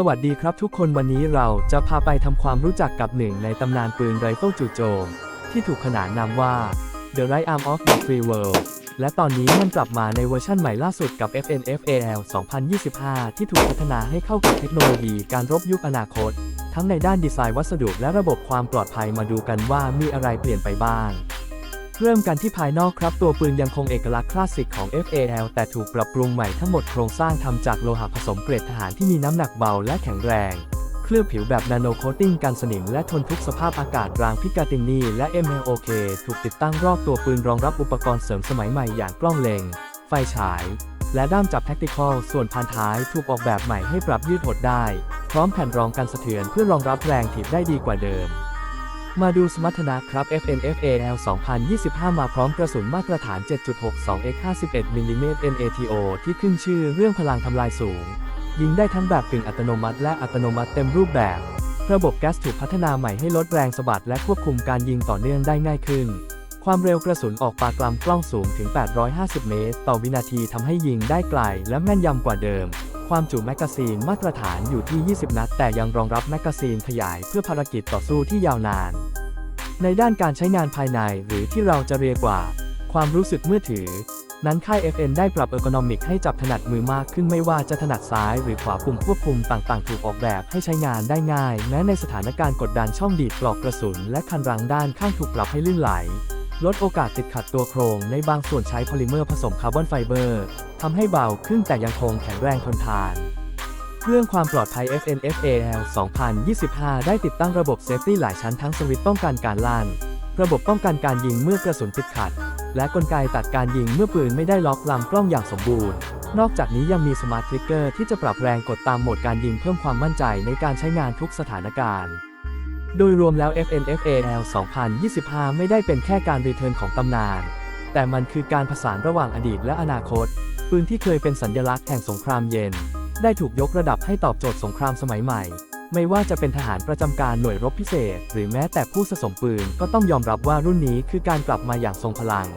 สวัสดีครับทุกคนวันนี้เราจะพาไปทำความรู้จักกับหนึ่งในตำนานปืนไรเฟิลจู่โจม ที่ถูกขนานนามว่า The Right Arm of the Free World และตอนนี้มันกลับมาในเวอร์ชั่นใหม่ล่าสุดกับ FNFAL 2025 ที่ถูกพัฒนาให้เข้ากับเทคโนโลยีการรบยุคอนาคต ทั้งในด้านดีไซน์วัสดุและระบบความปลอดภัยมาดูกันว่ามีอะไรเปลี่ยนไปบ้าง เริ่มกันที่ภายนอกครับ ตัวปืนยังคงเอกลักษณ์คลาสสิกของ FAL แต่ถูกปรับปรุงใหม่ทั้งหมดโครงสร้างทำจากโลหะผสมเกรดทหารที่มีน้ำหนักเบาและแข็งแรง เคลือบผิวแบบนาโนโคตติ้งกันสนิมและทนทุกสภาพอากาศรางพิกาตินีและ MLOK ถูกติดตั้งรอบตัวปืนรองรับอุปกรณ์เสริมสมัยใหม่อย่างกล้องเลง ไฟฉาย และด้ามจับแท็กติคอลส่วนพานท้ายถูกออกแบบใหม่ให้ปรับยืดหดได้ พร้อมแผ่นรองกันสะเทือนเพื่อรองรับแรงถีบได้ดีกว่าเดิม มาดูสมรรถนะครับ FNFAL 2025 มาพร้อมกระสุนมาตรฐาน 7.62 x 51มิลลิเมตร NATO ที่ขึ้นชื่อเรื่องพลังทำลายสูง ยิงได้ทั้งแบบกึ่งอัตโนมัติและอัตโนมัติเต็มรูปแบบ ระบบแก๊สถูกพัฒนาใหม่ให้ลดแรงสะบัดและควบคุมการยิงต่อเนื่องได้ง่ายขึ้น ความเร็วกระสุนออกปากลำกล้องสูงถึง 850 เมตร ต่อวินาทีทำให้ยิงได้ไกลและแม่นยำกว่าเดิม ความจุแมกกาซีนมาตรฐานอยู่ที่ 20 นัด แต่ยังรองรับแมกกาซีนขยายเพื่อภารกิจต่อสู้ที่ยาวนาน ในด้านการใช้งานภายในหรือที่เราจะเรียกว่า ความรู้สึกเมื่อถือ นั้นค่าย FN ได้ปรับเออร์โกนอมิกให้จับถนัดมือมากขึ้นไม่ว่าจะถนัดซ้ายหรือขวาปุ่มควบคุมต่างๆ ถูกออกแบบให้ใช้งานได้ง่าย แม้ในสถานการณ์กดดันช่องดีดปลอกกระสุน และคันรังด้านข้างถูกปรับให้ลื่นไหล ลดโอกาสติดขัดตัวโครงในบางส่วนใช้พอลิเมอร์ผสมคาร์บอนไฟเบอร์ทำให้เบาขึ้นแต่ยังคงแข็งแรงทนทานเรื่องความปลอดภัย FNFAL 2025 ได้ติดตั้งระบบเซฟตี้หลายชั้นทั้งสวิตช์ป้องกันการลั่น ระบบป้องกันการยิงเมื่อกระสุนติดขัด และกลไกตัดการยิงเมื่อปืนไม่ได้ล็อกลำกล้องอย่างสมบูรณ์ นอกจากนี้ยังมีสมาร์ททริกเกอร์ที่จะปรับแรงกดตามโหมดการยิงเพิ่มความมั่นใจในการใช้งานทุกสถานการณ์ โดยรวมแล้ว FNFAL 2025 ไม่ได้เป็นแค่การรีเทิร์นของตำนาน แต่มันคือการผสานระหว่างอดีตและอนาคต ปืนที่เคยเป็นสัญลักษณ์แห่งสงครามเย็น ได้ถูกยกระดับให้ตอบโจทย์สงครามสมัยใหม่ ไม่ว่าจะเป็นทหารประจำการหน่วยรบพิเศษ หรือแม้แต่ผู้สะสมปืนก็ต้องยอมรับว่ารุ่นนี้คือการกลับมาอย่างทรงพลัง